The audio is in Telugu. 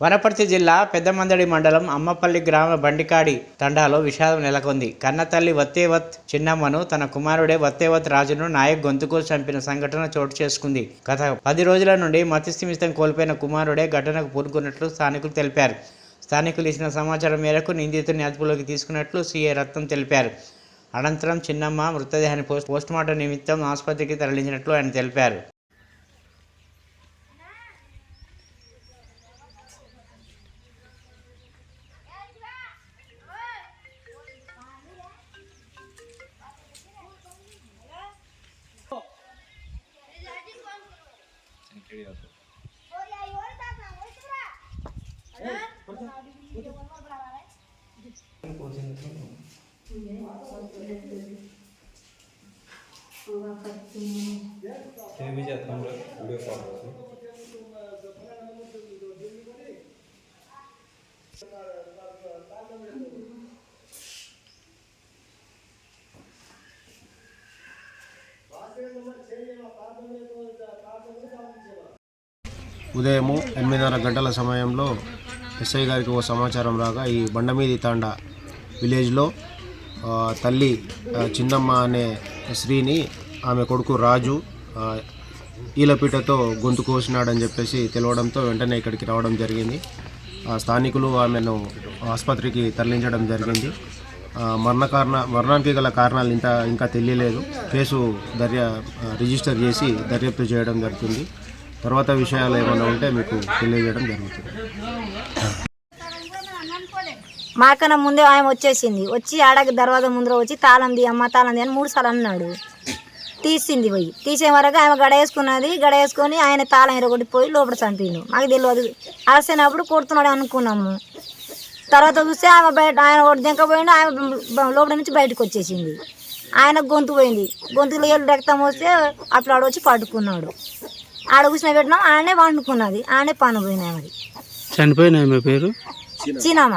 వనపర్తి జిల్లా పెద్దమందడి మండలం అమ్మపల్లి గ్రామ బండికాడి తండాలో విషాదం నెలకొంది. కన్నతల్లి వత్తేవత్ చిన్నమ్మను తన కుమారుడే వత్తేవత్ రాజును నాయక్ గొంతుకు చంపిన సంఘటన చోటు చేసుకుంది. గత పది రోజుల నుండి మతిస్థిమితం కోల్పోయిన కుమారుడే ఘటనకు పూనుకున్నట్లు స్థానికులు తెలిపారు. స్థానికులు ఇచ్చిన సమాచారం మేరకు నిందితుడిని అదుపులోకి తీసుకున్నట్లు సీఏ రత్నం తెలిపారు. అనంతరం చిన్నమ్మ మృతదేహాన్ని పోస్ట్ పోస్టుమార్టం నిమిత్తం ఆసుపత్రికి తరలించినట్లు ఆయన తెలిపారు. టీవీ చేస్తాం వీడియో కాల్ కోసం ఉదయము ఎనిమిదిన్నర గంటల సమయంలో ఎస్ఐ గారికి ఓ సమాచారం రాగా ఈ బండమీది తాండా విలేజ్లో తల్లి చిన్నమ్మ అనే స్త్రీని ఆమె కొడుకు రాజు ఈలపీటతో గొంతు కోసినాడని చెప్పేసి తెలవడంతో వెంటనే ఇక్కడికి రావడం జరిగింది. స్థానికులు ఆమెను ఆసుపత్రికి తరలించడం జరిగింది. మరణ కారణ మరణానికి గల కారణాలు ఇంకా ఇంకా తెలియలేదు. కేసు దర్యా రిజిస్టర్ చేసి దర్యాప్తు చేయడం జరుగుతుంది. తర్వాత విషయాలు ఏమైనా ఉంటే మీకు తెలియజేయడం జరుగుతుంది. మాకన్నా ముందే ఆయన వచ్చేసింది. వచ్చి ఆడకి దర్వాజా ముందర వచ్చి తాళం ది అమ్మ తాళం ది అని మూడు సార్లు అన్నాడు. తీసింది పోయి. తీసే వరకు ఆమె గడ వేసుకున్నది గడ వేసుకొని ఆయన తాళం ఇరగొట్టి పోయి లోపల చంపిండు. మాకు తెలియదు అలసినప్పుడు కొడుతున్నాడు అనుకున్నాము. తర్వాత చూస్తే ఆమె బయట ఆయన ఒకటి దింకపోయిండు ఆమె లోపల నుంచి బయటకు వచ్చేసింది. ఆయన గొంతు పోయింది. గొంతులో ఏళ్ళు రక్తం వస్తే అప్పుడు ఆడ వచ్చి పట్టుకున్నాడు ఆడ కూర్చుని పెట్టినాం ఆయనే వండుకున్నది. ఆయనే పని పోయినాయి మరి. చనిపోయిన ఆమె పేరు? చిన్నమ్మ